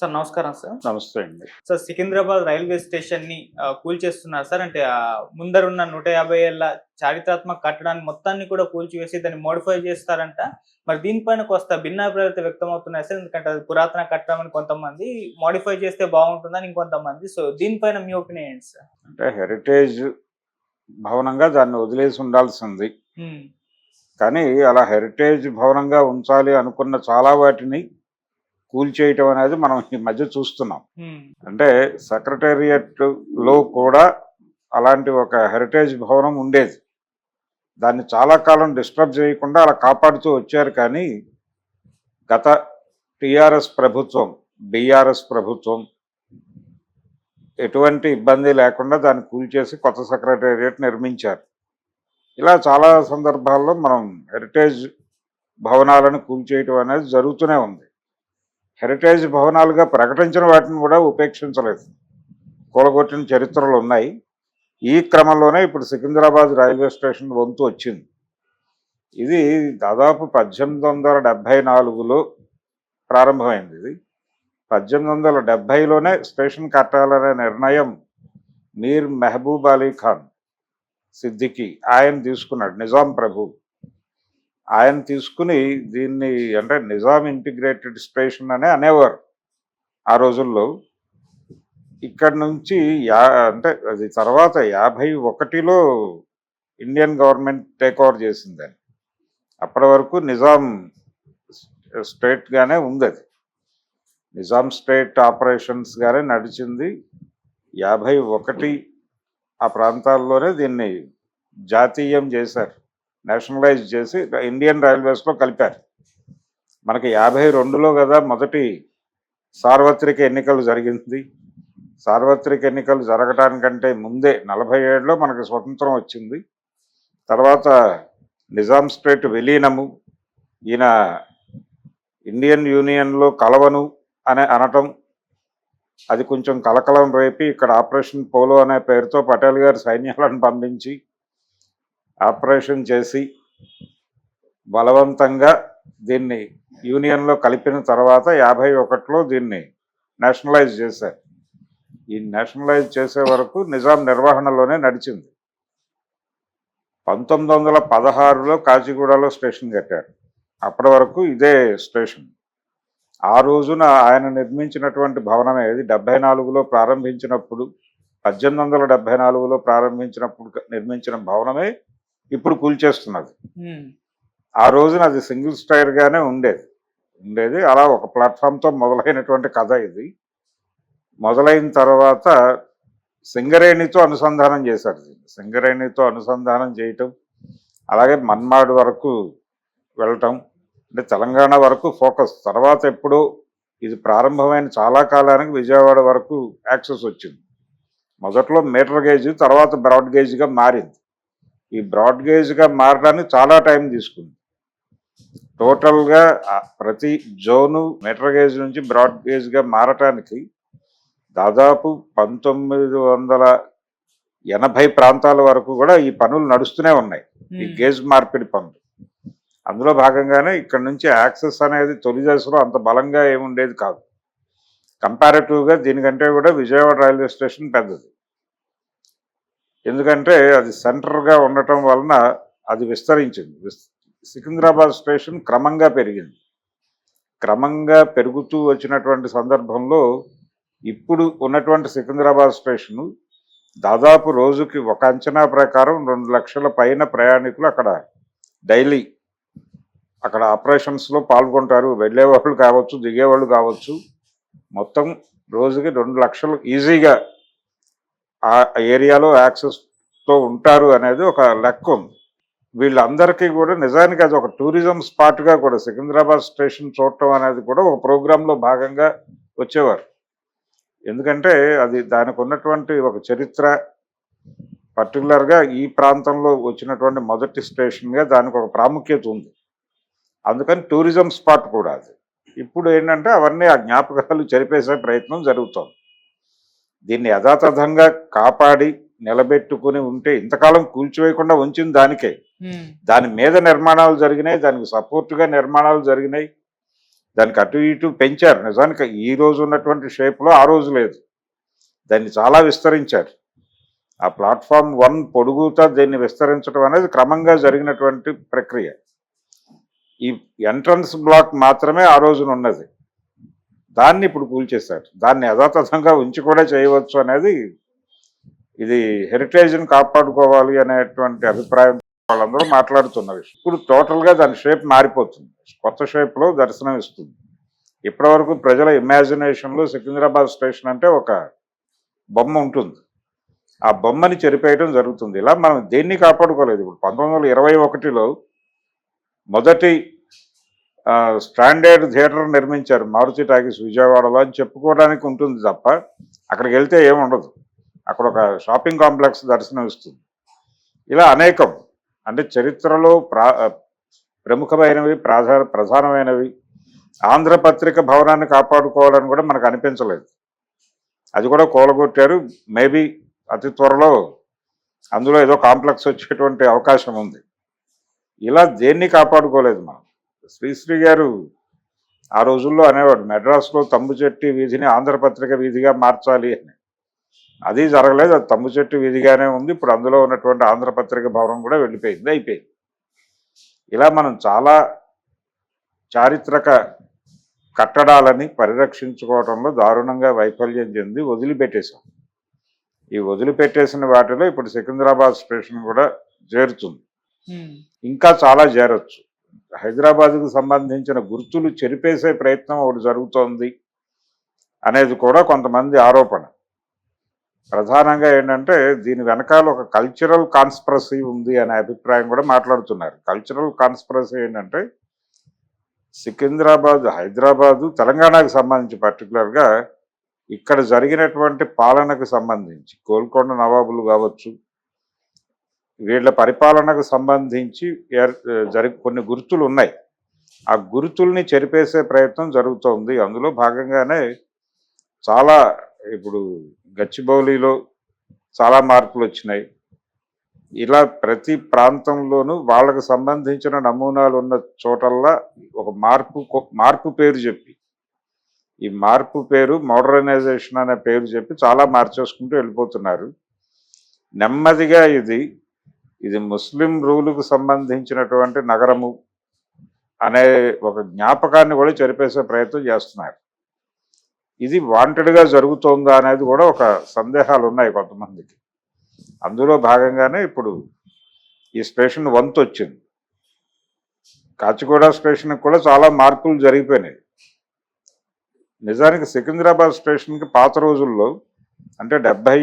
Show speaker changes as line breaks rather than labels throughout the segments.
Sir నమస్కారం sir.
నమస్తే అండి.
సార్ సికింద్రాబాద్ రైల్వే స్టేషన్ని కూల్చేస్తున్నారు సార్. అంటే ముందరున్న నూట యాభై ఏళ్ళ చారిత్రాత్మక కట్టడాన్ని మొత్తాన్ని కూడా కూల్చివేసి దాన్ని మోడిఫై చేస్తారంట. మరి దీనిపైన కొంత భిన్నాభిప్రాయాలు వ్యక్తం అవుతున్నాయి సార్. ఎందుకంటే అది పురాతన కట్టడం అని కొంతమంది మోడిఫై చేస్తే బాగుంటుందని ఇంకొంతమంది. సో దీనిపైన మీ ఒపీనియన్ ఏంటి సార్?
అంటే హెరిటేజ్ భవనంగా దాన్ని వదిలేసి ఉండాల్సింది. కానీ అలా హెరిటేజ్ భవనంగా ఉంచాలి అనుకున్న చాలా వాటిని కూల్చేయటం అనేది మనం ఈ మధ్య చూస్తున్నాం. అంటే సెక్రటేరియట్లో కూడా అలాంటి ఒక హెరిటేజ్ భవనం ఉండేది. దాన్ని చాలా కాలం డిస్టర్బ్ చేయకుండా అలా కాపాడుతూ వచ్చారు కానీ గత టిఆర్ఎస్ ప్రభుత్వం బిఆర్ఎస్ ప్రభుత్వం ఎటువంటి ఇబ్బంది లేకుండా దాన్ని కూల్చేసి కొత్త సెక్రటేరియట్ నిర్మించారు. ఇలా చాలా సందర్భాల్లో మనం హెరిటేజ్ భవనాలను కూల్చేయటం అనేది జరుగుతూనే ఉంది. హెరిటేజ్ భవనాలుగా ప్రకటించిన వాటిని కూడా ఉపేక్షించలేదు. కూలగొట్టిన చరిత్రలు ఉన్నాయి. ఈ క్రమంలోనే ఇప్పుడు సికింద్రాబాద్ రైల్వే స్టేషన్ వంతు వచ్చింది. ఇది దాదాపు పద్దెనిమిది వందల డెబ్భై నాలుగులో ప్రారంభమైంది ఇది. పద్దెనిమిది వందల డెబ్భైలోనే స్టేషన్ కట్టాలనే నిర్ణయం మీర్ మెహబూబ్ అలీ ఖాన్ సిద్దికి ఆయన తీసుకున్నాడు. నిజాం ప్రభు. ఆయన తీసుకుని దీన్ని అంటే నిజాం ఇంటిగ్రేటెడ్ స్టేషన్ అనే అనేవారు ఆ రోజుల్లో. ఇక్కడ నుంచి యా అంటే అది తర్వాత యాభై ఒకటిలో ఇండియన్ గవర్నమెంట్ టేక్ ఓవర్ చేసిందని అప్పటి వరకు నిజాం స్టేట్గానే ఉంది అది నిజాం స్టేట్ ఆపరేషన్స్గానే నడిచింది. యాభై ఒకటి ఆ ప్రాంతాల్లోనే దీన్ని జాతీయం చేశారు. నేషనలైజ్ చేసి ఇండియన్ రైల్వేస్లో కలిపారు. మనకి యాభై రెండులో కదా మొదటి సార్వత్రిక ఎన్నికలు జరిగింది. సార్వత్రిక ఎన్నికలు జరగటానికంటే ముందే నలభై ఏడులో మనకి స్వతంత్రం వచ్చింది. తర్వాత నిజాం స్టేట్ విలీనము ఈయన ఇండియన్ యూనియన్లో కలవను అనే అనటం అది కొంచెం కలకలం రేపి ఇక్కడ ఆపరేషన్ పోలో అనే పేరుతో పటేల్ గారు సైన్యాలను పంపించి ఆపరేషన్ చేసి బలవంతంగా దీన్ని యూనియన్లో కలిపిన తర్వాత యాభై ఒకటిలో దీన్ని నేషనలైజ్ చేశారు. ఈ నేషనలైజ్ చేసే వరకు నిజాం నిర్వహణలోనే నడిచింది. పంతొమ్మిది వందల పదహారులో కాచిగూడలో స్టేషన్ కట్టారు. అప్పటి వరకు ఇదే స్టేషన్. ఆ రోజున ఆయన నిర్మించినటువంటి భవనమే ఇది డెబ్బై నాలుగులో ప్రారంభించినప్పుడు పద్దెనిమిది వందల డెబ్బై నాలుగులో ప్రారంభించినప్పుడు నిర్మించిన భవనమే ఇప్పుడు కూల్చేస్తున్నది ఆ రోజున అది సింగిల్ స్టైర్ గానే ఉండేది. ఉండేది. అలా ఒక ప్లాట్ఫామ్తో మొదలైనటువంటి కథ ఇది. మొదలైన తర్వాత సింగరేణితో అనుసంధానం చేశారు దీన్ని. సింగరేణితో అనుసంధానం చేయటం అలాగే మన్మాడ్ వరకు వెళ్ళటం అంటే తెలంగాణ వరకు ఫోకస్. తర్వాత ఎప్పుడో ఇది ప్రారంభమైన చాలా కాలానికి విజయవాడ వరకు యాక్సెస్ వచ్చింది. మొదట్లో మీటర్ గేజ్ తర్వాత బ్రాడ్ గేజ్గా మారింది. ఈ బ్రాడ్ గేజ్గా మారడానికి చాలా టైం తీసుకుంది. టోటల్గా ప్రతి జోను మీటర్ గేజ్ నుంచి బ్రాడ్ గేజ్గా మారటానికి దాదాపు పంతొమ్మిది వందల ఎనభై ప్రాంతాల వరకు కూడా ఈ పనులు నడుస్తూనే ఉన్నాయి. ఈ గేజ్ మార్పిడి పనులు. అందులో భాగంగానే ఇక్కడ నుంచి యాక్సెస్ అనేది తొలి దశలో అంత బలంగా ఏముండేది కాదు. కంపారిటివ్గా దీనికంటే కూడా విజయవాడ రైల్వే స్టేషన్ పెద్దది. ఎందుకంటే అది సెంటర్గా ఉండటం వలన అది విస్తరించింది. సికింద్రాబాద్ స్టేషన్ క్రమంగా పెరిగింది. క్రమంగా పెరుగుతూ వచ్చినటువంటి సందర్భంలో ఇప్పుడు ఉన్నటువంటి సికింద్రాబాద్ స్టేషను దాదాపు రోజుకి ఒక అంచనా ప్రకారం రెండు లక్షల పైన ప్రయాణికులు అక్కడ డైలీ అక్కడ ఆపరేషన్స్లో పాల్గొంటారు. వెళ్ళేవాళ్ళు కావచ్చు దిగేవాళ్ళు కావచ్చు. మొత్తం రోజుకి రెండు లక్షలు ఈజీగా ఆ ఏరియాలో యాక్సెస్ తో ఉంటారు అనేది ఒక లెక్క ఉంది. వీళ్ళందరికీ కూడా నిజానికి అది ఒక టూరిజం స్పాట్గా కూడా సికింద్రాబాద్ స్టేషన్ చూడటం అనేది కూడా ఒక ప్రోగ్రాంలో భాగంగా వచ్చేవారు. ఎందుకంటే అది దానికి ఉన్నటువంటి ఒక చరిత్ర పర్టికులర్గా ఈ ప్రాంతంలో వచ్చినటువంటి మొదటి స్టేషన్గా దానికి ఒక ప్రాముఖ్యత ఉంది. అందుకని టూరిజం స్పాట్ కూడా అది. ఇప్పుడు ఏంటంటే అవన్నీ ఆ జ్ఞాపకాలు చెరిపేసే ప్రయత్నం జరుగుతోంది. దీన్ని యథాతథంగా కాపాడి నిలబెట్టుకుని ఉంటే ఇంతకాలం కూల్చివేయకుండా ఉంచింది దానికే. దాని మీద నిర్మాణాలు జరిగినాయి దానికి సపోర్ట్గా నిర్మాణాలు జరిగినాయి. దానికి అటు ఇటు పెంచారు. నిజానికి ఈ రోజు ఉన్నటువంటి షేప్లో ఆ రోజు లేదు. దాన్ని చాలా విస్తరించారు. ఆ ప్లాట్ఫామ్ వన్ పొడుగుతా దీన్ని విస్తరించడం అనేది క్రమంగా జరిగినటువంటి ప్రక్రియ. ఈ ఎంట్రన్స్ బ్లాక్ మాత్రమే ఆ రోజున ఉన్నది. దాన్ని ఇప్పుడు కూల్చేశారు. దాన్ని యథాతథంగా ఉంచి కూడా చేయవచ్చు అనేది ఇది హెరిటేజ్ని కాపాడుకోవాలి అనేటువంటి అభిప్రాయం వాళ్ళందరూ మాట్లాడుతున్న విషయం. ఇప్పుడు టోటల్గా దాని షేప్ మారిపోతుంది. కొత్త షేప్లో దర్శనం ఇస్తుంది. ఇప్పటివరకు ప్రజల ఇమాజినేషన్లో సికింద్రాబాద్ స్టేషన్ అంటే ఒక బొమ్మ ఉంటుంది. ఆ బొమ్మని చెరిపేయడం జరుగుతుంది. ఇలా మనం దేన్ని కాపాడుకోలేదు. ఇప్పుడు పంతొమ్మిది వందల ఇరవై ఒకటిలో మొదటి స్టాండర్డ్ థియేటర్ నిర్మించారు మారుతి టాకీస్ విజయవాడలో అని చెప్పుకోవడానికి ఉంటుంది తప్ప అక్కడికి వెళ్తే ఏముండదు. అక్కడ ఒక షాపింగ్ కాంప్లెక్స్ దర్శనం ఇస్తుంది ఇలా అనేకం అంటే చరిత్రలో ప్రా ప్రముఖమైనవి ప్రధాన ప్రధానమైనవి ఆంధ్రపత్రిక భవనాన్ని కాపాడుకోవాలని కూడా మనకు అనిపించలేదు. అది కూడా కూలగొట్టారు. మేబీ అతి త్వరలో అందులో ఏదో కాంప్లెక్స్ వచ్చేటువంటి అవకాశం ఉంది. ఇలా దేన్ని కాపాడుకోలేదు మనం? శ్రీశ్రీ గారు ఆ రోజుల్లో అనేవాడు మెడ్రాస్లో తమ్ముచెట్టి వీధిని ఆంధ్రపత్రిక వీధిగా మార్చాలి అని. అది జరగలేదు అది తమ్ముచెట్టి వీధిగానే ఉంది. ఇప్పుడు అందులో ఉన్నటువంటి ఆంధ్రపత్రిక భవనం కూడా వెళ్ళిపోయింది అయిపోయింది. ఇలా మనం చాలా చారిత్రక కట్టడాలని పరిరక్షించుకోవడంలో దారుణంగా వైఫల్యం చెంది వదిలిపెట్టేశాం. ఈ వదిలిపెట్టేసిన వాటిలో ఇప్పుడు సికింద్రాబాద్ స్టేషన్ కూడా చేరుతుంది. ఇంకా చాలా చేరొచ్చు. హైదరాబాద్కు సంబంధించిన గుర్తులు చెరిపేసే ప్రయత్నం ఒకటి జరుగుతోంది అనేది కూడా కొంతమంది ఆరోపణ. ప్రధానంగా ఏంటంటే దీని వెనకాల ఒక కల్చరల్ కాన్స్పరసీ ఉంది అనే అభిప్రాయం కూడా మాట్లాడుతున్నారు. కల్చరల్ కాన్స్పరసీ ఏంటంటే సికింద్రాబాద్ హైదరాబాదు తెలంగాణకు సంబంధించి పర్టికులర్గా ఇక్కడ జరిగినటువంటి పాలనకు సంబంధించి గోల్కొండ నవాబులు కావచ్చు వీళ్ళ పరిపాలనకు సంబంధించి ఏర్- జరి కొన్ని గుర్తులు ఉన్నాయి. ఆ గుర్తుల్ని చెరిపేసే ప్రయత్నం జరుగుతోంది. అందులో భాగంగానే చాలా ఇప్పుడు గచ్చిబౌలిలో చాలా మార్పులు వచ్చినాయి. ఇలా ప్రతి ప్రాంతంలోనూ వాళ్ళకు సంబంధించిన నమూనాలు ఉన్న చోటల్లా ఒక మార్పు మార్పు పేరు చెప్పి ఈ మార్పు పేరు మోడర్నైజేషన్ అనే పేరు చెప్పి చాలా మార్చేసుకుంటూ వెళ్ళిపోతున్నారు. నెమ్మదిగా ఇది ఇది ముస్లిం రూలుకు సంబంధించినటువంటి నగరము అనే ఒక జ్ఞాపకాన్ని కూడా చెరిపేసే ప్రయత్నం చేస్తున్నారు. ఇది వాంటెడ్గా జరుగుతోందా అనేది కూడా ఒక సందేహాలు ఉన్నాయి కొంతమందికి. అందులో భాగంగానే ఇప్పుడు ఈ స్టేషన్ వంతు వచ్చింది. కాచిగూడ స్టేషన్కి కూడా చాలా మార్పులు జరిగిపోయినాయి. నిజానికి సికింద్రాబాద్ స్టేషన్కి పాత రోజుల్లో అంటే డెబ్భై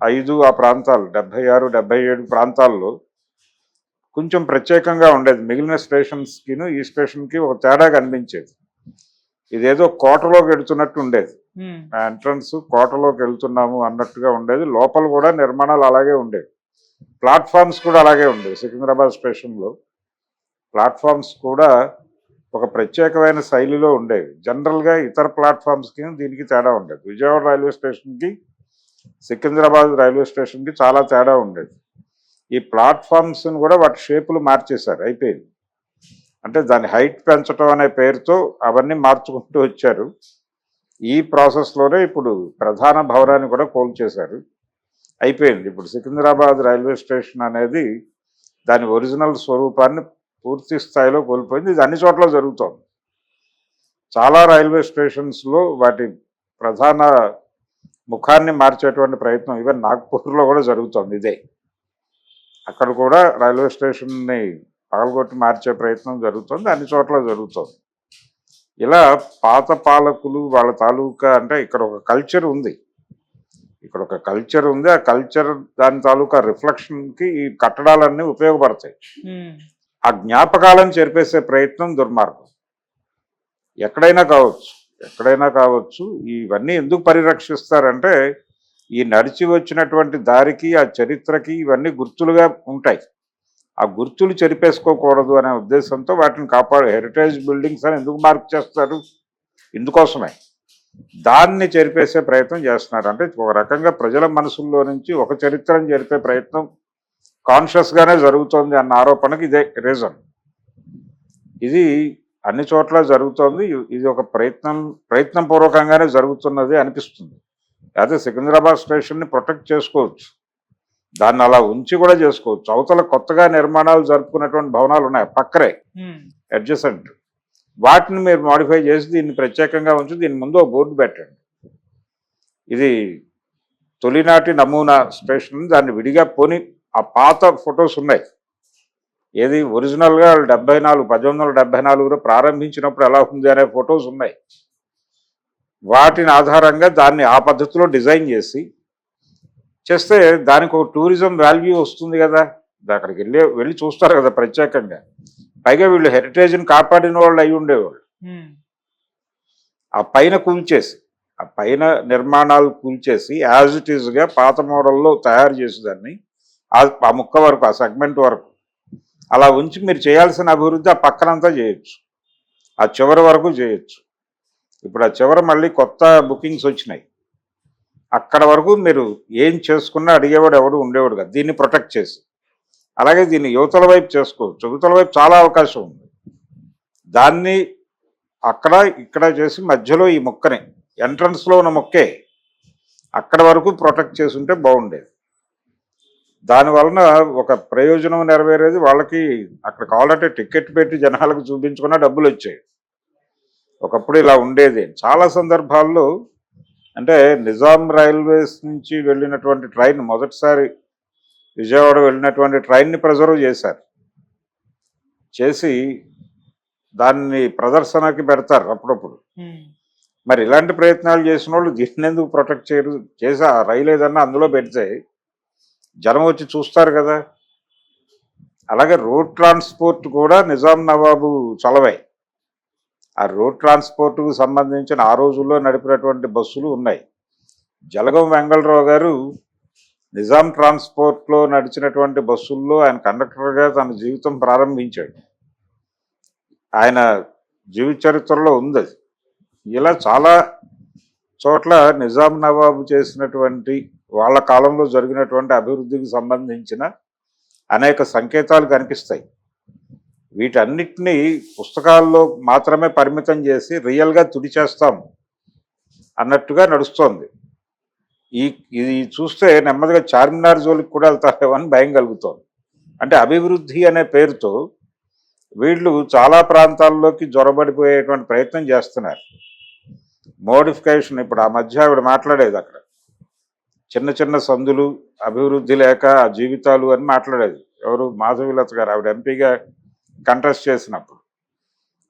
ఐదు ఆ ప్రాంతాలు డెబ్భై ఆరు డెబ్భై ఏడు ప్రాంతాల్లో కొంచెం ప్రత్యేకంగా ఉండేది. మిగిలిన స్టేషన్స్కిను ఈ స్టేషన్కి ఒక తేడా కనిపించేది. ఇదేదో కోటలోకి వెళుతున్నట్టు ఉండేది. ఎంట్రన్స్ కోటలోకి వెళ్తున్నాము అన్నట్టుగా ఉండేది. లోపల కూడా నిర్మాణాలు అలాగే ఉండేవి. ప్లాట్ఫామ్స్ కూడా అలాగే ఉండేవి సికింద్రాబాద్ స్టేషన్లో. ప్లాట్ఫామ్స్ కూడా ఒక ప్రత్యేకమైన శైలిలో ఉండేవి. జనరల్గా ఇతర ప్లాట్ఫామ్స్కి దీనికి తేడా ఉండేది. విజయవాడ రైల్వే స్టేషన్కి సికింద్రాబాద్ రైల్వే స్టేషన్కి చాలా తేడా ఉండేది. ఈ ప్లాట్ఫామ్స్ని కూడా వాటి షేపులు మార్చేశారు అయిపోయింది. అంటే దాని హైట్ పెంచడం అనే పేరుతో అవన్నీ మార్చుకుంటూ వచ్చారు. ఈ ప్రాసెస్లోనే ఇప్పుడు ప్రధాన భవనాన్ని కూడా కోల్చేశారు అయిపోయింది. ఇప్పుడు సికింద్రాబాద్ రైల్వే స్టేషన్ అనేది దాని ఒరిజినల్ స్వరూపాన్ని పూర్తి స్థాయిలో కోల్పోయింది. ఇది అన్ని చోట్ల జరుగుతోంది. చాలా రైల్వే స్టేషన్స్లో వాటి ప్రధాన ముఖాన్ని మార్చేటువంటి ప్రయత్నం ఈవెన్ నాగ్పూర్లో కూడా జరుగుతోంది. ఇదే. అక్కడ కూడా రైల్వే స్టేషన్ని పగలగొట్టి మార్చే ప్రయత్నం జరుగుతుంది అన్ని చోట్ల జరుగుతుంది. ఇలా పాత పాలకులు వాళ్ళ తాలూకా అంటే ఇక్కడ ఒక కల్చర్ ఉంది. ఇక్కడ ఒక కల్చర్ ఉంది ఆ కల్చర్ దాని తాలూకా రిఫ్లెక్షన్కి ఈ కట్టడాలన్నీ ఉపయోగపడతాయి. ఆ జ్ఞాపకాలను చెరిపేసే ప్రయత్నం దుర్మార్గం. ఎక్కడైనా కావచ్చు ఎక్కడైనా కావచ్చు ఇవన్నీ ఎందుకు పరిరక్షిస్తారంటే ఈ నడిచి వచ్చినటువంటి దారికి ఆ చరిత్రకి ఇవన్నీ గుర్తులుగా ఉంటాయి. ఆ గుర్తులు చెరిపేసుకోకూడదు అనే ఉద్దేశంతో వాటిని కాపాడు. హెరిటేజ్ బిల్డింగ్స్ అని ఎందుకు మార్క్ చేస్తారు? ఇందుకోసమే. దాన్ని చెరిపేసే ప్రయత్నం చేస్తున్నారు. అంటే ఒక రకంగా ప్రజల మనసుల్లో నుంచి ఒక చరిత్రను జరిపే ప్రయత్నం కాన్షియస్గానే జరుగుతోంది అన్న ఆరోపణకి ఇదే రీజన్ ఇది అన్ని చోట్ల జరుగుతోంది. ఇది ఒక ప్రయత్నం ప్రయత్నం పూర్వకంగానే జరుగుతున్నది అనిపిస్తుంది. అదే సికింద్రాబాద్ స్టేషన్ని ప్రొటెక్ట్ చేసుకోవచ్చు. దాన్ని అలా ఉంచి కూడా చేసుకోవచ్చు. అవతల కొత్తగా నిర్మాణాలు జరుపుకున్నటువంటి భవనాలు ఉన్నాయి పక్కరే. అడ్జసెంట్. వాటిని మీరు మాడిఫై చేసి దీన్ని ప్రత్యేకంగా ఉంచి దీని ముందు ఒక బోర్డు పెట్టండి. ఇది తొలినాటి నమూనా స్టేషన్ దాన్ని విడిగా పోని ఆ పాత ఫొటోస్ ఉన్నాయి. ఏది ఒరిజినల్గా డెబ్బై నాలుగు పద్దెనిమిది వందల డెబ్బై నాలుగులో ప్రారంభించినప్పుడు ఎలా ఉంది అనే ఫొటోస్ ఉన్నాయి. వాటిని ఆధారంగా దాన్ని ఆ పద్ధతిలో డిజైన్ చేసి చేస్తే దానికి ఒక టూరిజం వాల్యూ వస్తుంది కదా. అక్కడికి వెళ్ళి వెళ్ళి చూస్తారు కదా ప్రత్యేకంగా. పైగా వీళ్ళు హెరిటేజ్ని కాపాడిన వాళ్ళు అయి ఉండేవాళ్ళు. ఆ పైన కూల్చేసి ఆ పైన నిర్మాణాలు కూల్చేసి యాజ్ ఇట్ ఈస్గా పాత మోడల్లో తయారు చేసేదాన్ని. ఆ ఆ ముక్క వరకు ఆ సెగ్మెంట్ వరకు. అలా ఉంచి మీరు చేయాల్సిన అభివృద్ధి ఆ పక్కనంతా చేయొచ్చు. ఆ చివరి వరకు చేయొచ్చు. ఇప్పుడు ఆ చివర మళ్ళీ కొత్త బుకింగ్స్ వచ్చినాయి. అక్కడ వరకు మీరు ఏం చేసుకున్నా అడిగేవాడు ఎవడు ఉండేవాడు కాదు. దీన్ని ప్రొటెక్ట్ చేసి. అలాగే దీన్ని యువతల వైపు చేసుకోవచ్చు యువతల వైపు చాలా అవకాశం ఉంది. దాన్ని అక్కడ ఇక్కడ చేసి మధ్యలో ఈ మొక్కని ఎంట్రన్స్లో ఉన్న మొక్కే అక్కడ వరకు ప్రొటెక్ట్ చేసి ఉంటే బాగుండేది. దాని వలన ఒక ప్రయోజనం నెరవేరేది వాళ్ళకి అక్కడ కావాలంటే టికెట్ పెట్టి జనాలకు చూపించుకున్న డబ్బులు వచ్చాయి. ఒకప్పుడు ఇలా ఉండేది. చాలా సందర్భాల్లో అంటే నిజాం రైల్వేస్ నుంచి వెళ్ళినటువంటి ట్రైన్ మొదటిసారి విజయవాడ వెళ్ళినటువంటి ట్రైన్ని ప్రిజర్వ్ చేశారు. చేసి దాన్ని ప్రదర్శనకి పెడతారు అప్పుడప్పుడు. మరి ఇలాంటి ప్రయత్నాలు చేసిన వాళ్ళు దీన్ని ఎందుకు ప్రొటెక్ట్ చేయరు? చేసి ఆ రైలు ఏదన్నా అందులో పెడితే జనం వచ్చి చూస్తారు కదా. అలాగే రోడ్ ట్రాన్స్పోర్ట్ కూడా నిజాం నవాబు చలవై. ఆ రోడ్ ట్రాన్స్పోర్ట్కు సంబంధించిన ఆ రోజుల్లో నడిపినటువంటి బస్సులు ఉన్నాయి. జలగం వెంగళరావు గారు నిజాం ట్రాన్స్పోర్ట్లో నడిచినటువంటి బస్సుల్లో ఆయన కండక్టర్గా తన జీవితం ప్రారంభించాడు. ఆయన జీవిత చరిత్రలో ఉంది అది. ఇలా చాలా చోట్ల నిజాం నవాబు చేసినటువంటి వాళ్ళ కాలంలో జరిగినటువంటి అభివృద్ధికి సంబంధించిన అనేక సంకేతాలు కనిపిస్తాయి. వీటన్నిటినీ పుస్తకాల్లో మాత్రమే పరిమితం చేసి రియల్గా తుడిచేస్తాం అన్నట్టుగా నడుస్తోంది. ఈ ఇది చూస్తే నెమ్మదిగా చార్మినార్ జోలికి కూడా వెళ్తారేమని భయం కలుగుతోంది. అంటే అభివృద్ధి అనే పేరుతో వీళ్ళు చాలా ప్రాంతాల్లోకి జ్వరబడిపోయేటువంటి ప్రయత్నం చేస్తున్నారు. మోడిఫికేషన్ ఇప్పుడు ఆ మధ్య ఆవిడ మాట్లాడేది అక్కడ. చిన్న చిన్న సందులు అభివృద్ధి లేక జీవితాలు అని మాట్లాడేది. ఎవరు? మాధవీలత గారు. ఆవిడ ఎంపీగా కంటెస్ట్ చేసినప్పుడు.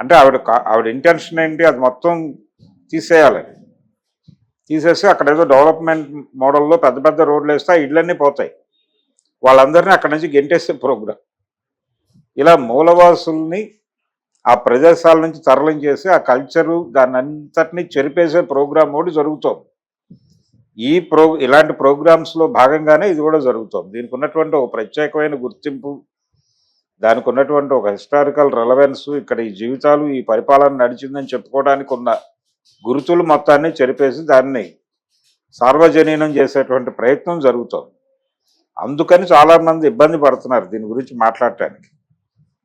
అంటే ఆవిడ కా- ఆవిడ ఇంటెన్షన్ ఏంటి అది మొత్తం తీసేయాలని తీసేసి అక్కడ ఏదో డెవలప్మెంట్ మోడల్లో పెద్ద పెద్ద రోడ్లు వేస్తే ఆ ఇళ్ళన్నీ పోతాయి. వాళ్ళందరినీ అక్కడి నుంచి గెంటేసే ప్రోగ్రాం ఇలా మూలవాసుల్ని ఆ ప్రదేశాల నుంచి తరలించేసి ఆ కల్చరు దాని అంతటినీ చెరిపేసే ప్రోగ్రామ్ కూడా జరుగుతోంది. ఈ ప్రో ఇలాంటి ప్రోగ్రామ్స్లో భాగంగానే ఇది కూడా జరుగుతోంది. దీనికి ఉన్నటువంటి ఒక ప్రత్యేకమైన గుర్తింపు దానికి ఉన్నటువంటి ఒక హిస్టారికల్ రెలవెన్స్ ఇక్కడ ఈ జీవితాలు ఈ పరిపాలన నడిచిందని చెప్పుకోవడానికి ఉన్న గుర్తులు మొత్తాన్ని చెరిపేసి దాన్ని సార్వజనీనం చేసేటువంటి ప్రయత్నం జరుగుతోంది. అందుకని చాలామంది ఇబ్బంది పడుతున్నారు దీని గురించి మాట్లాడటానికి.